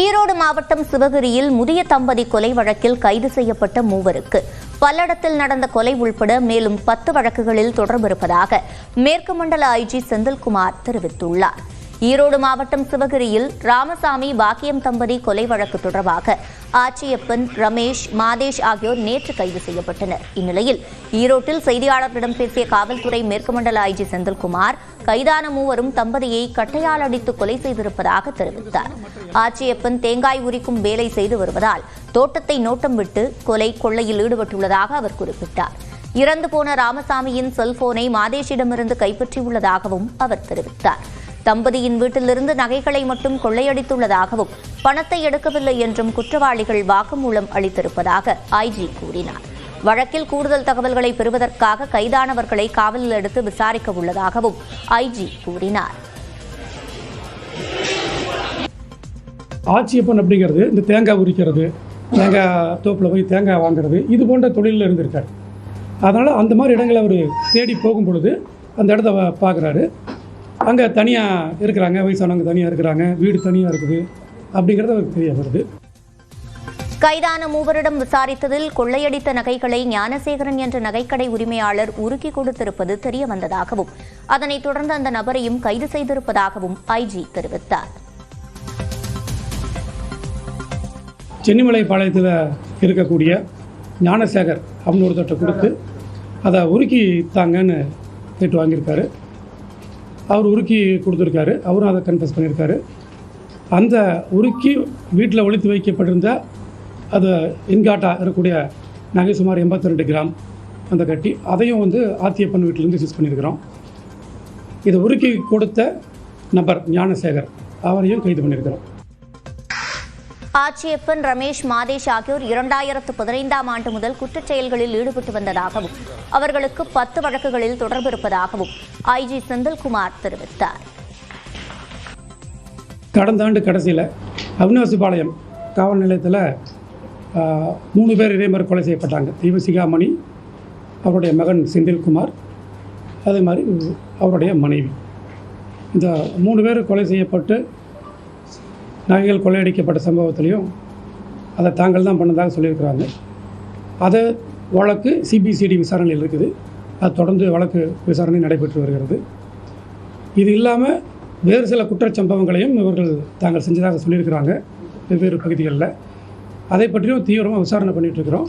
ஈரோடு மாவட்டம் சிவகிரியில் முதிய தம்பதி கொலை வழக்கில் கைது செய்யப்பட்ட மூவருக்கு. பல்லடத்தில் நடந்த கொலை உள்பட மேலும் பத்து வழக்குகளில் தொடர்பு இருப்பதாக மேற்கு மண்டல ஐஜி செந்தில்குமார் தெரிவித்துள்ளார். ஈரோடு மாவட்டம் சிவகிரியில் ராமசாமி பாக்கியம் தம்பதி கொலை வழக்கு தொடர்பாக ஆச்சியப்பன் ரமேஷ் மாதேஷ் ஆகியோர் நேற்று கைது செய்யப்பட்டனர். இந்நிலையில் ஈரோட்டில் செய்தியாளர்களிடம் பேசிய காவல்துறை மேற்கு மண்டல ஐஜி செந்தில்குமார் கைதான மூவரும் தம்பதியை கட்டையால் அடித்து கொலை செய்திருப்பதாக தெரிவித்தார். ஆச்சியப்பன் தேங்காய் உரிக்கும் வேலை செய்து வருவதால் தோட்டத்தை நோட்டம் விட்டு கொலை கொள்ளையில் ஈடுபட்டுள்ளதாக அவர் குறிப்பிட்டார். இறந்து போன ராமசாமியின் செல்போனை மாதேஷிடமிருந்து கைப்பற்றியுள்ளதாகவும் அவர் தெரிவித்தார். தம்பதியின் வீட்டிலிருந்து நகைகளை மட்டும் கொள்ளையடித்துள்ளதாகவும் பணத்தை எடுக்கவில்லை என்றும் குற்றவாளிகள் வாக்குமூலம் அளித்திருப்பதாக ஐஜி கூறினார். வழக்கில் கூடுதல் தகவல்களை பெறுவதற்காக கைதானவர்களை காவலில் எடுத்து விசாரிக்க உள்ளதாகவும் ஐஜி கூறினார். ஆட்சியப்பன் அப்படிங்கிறது இந்த தேங்காய் உரிக்கிறது தேங்காய் தோப்பில் போய் தேங்காய் வாங்குறது இது போன்ற தொழிலில் இருந்திருக்காரு. அதனால் அந்த மாதிரி இடங்களை அவர் தேடி போகும் பொழுது அந்த இடத்த பார்க்குறாரு. அங்கே தனியாக இருக்கிறாங்க வயசானவங்க தனியாக இருக்கிறாங்க வீடு தனியாக இருக்குது. அப்படிங்கிறது அவருக்கு தெரிய வருது கைதான மூவரிடம் விசாரித்ததில் கொள்ளையடித்த நகைகளை ஞானசேகரன் என்ற நகைக்கடை உரிமையாளர் உருக்கி கொடுத்திருப்பது தெரிய வந்ததாகவும் அதனைத் தொடர்ந்து அந்த நபரையும் கைது செய்திருப்பதாகவும் ஐஜி தெரிவித்தார். சென்னிமலை பாளையத்தில் இருக்கக்கூடிய ஞானசேகர் அப்படின்னு ஒருத்தர்கிட்ட கொடுத்து அதை உருக்கி தாங்கன்னு கேட்டு வாங்கியிருக்காரு. அவர் உருக்கி கொடுத்துருக்காரு. அவரும் அதை கன்ஃபஸ் பண்ணியிருக்காரு. அந்த உருக்கி வீட்டில் ஒழித்து வைக்கப்பட்டிருந்த அது இன்காட்டா இருக்கக்கூடிய நகை சுமார் எண்பத்தி ரெண்டு கிராம் அந்த கட்டி அதையும் வந்து ஆத்தியப்பன் வீட்டிலேருந்து சீஸ் பண்ணியிருக்கிறோம். இதை உருக்கி கொடுத்த நபர் ஞானசேகர். அவரையும் கைது பண்ணியிருக்கிறோம். ஆச்சியப்பன் ரமேஷ் மாதேஷ் ஆகியோர் இரண்டாயிரத்து பதினைந்தாம் ஆண்டு முதல் குற்றச் செயல்களில் ஈடுபட்டு வந்ததாகவும் அவர்களுக்கு பத்து வழக்குகளில் தொடர்பு இருப்பதாகவும் ஐஜி செந்தில்குமார் தெரிவித்தார். கடந்த ஆண்டு கடைசியில் அவினாசிபாளையம் காவல் நிலையத்தில் மூணு பேர் இதே மாதிரி கொலை செய்யப்பட்டாங்க. தீபசிகாமணி அவருடைய மகன் செந்தில்குமார் அதே மாதிரி அவருடைய மனைவி. இந்த மூணு பேர் கொலை செய்யப்பட்டு நகைகள் கொள்ளையடிக்கப்பட்ட சம்பவத்திலையும் அதை தாங்கள் தான் பண்ணதாக சொல்லியிருக்கிறாங்க. அதை வழக்கு சிபிசிடி விசாரணையில் இருக்குது. அது தொடர்ந்து வழக்கு விசாரணை நடைபெற்று வருகிறது. இது இல்லாமல் வேறு சில குற்றச்சம்பவங்களையும் இவர்கள் தாங்கள் செஞ்சதாக சொல்லியிருக்கிறாங்க. வெவ்வேறு பகுதிகளில். அதை பற்றியும் தீவிரமாக விசாரணை பண்ணிகிட்ருக்கிறோம்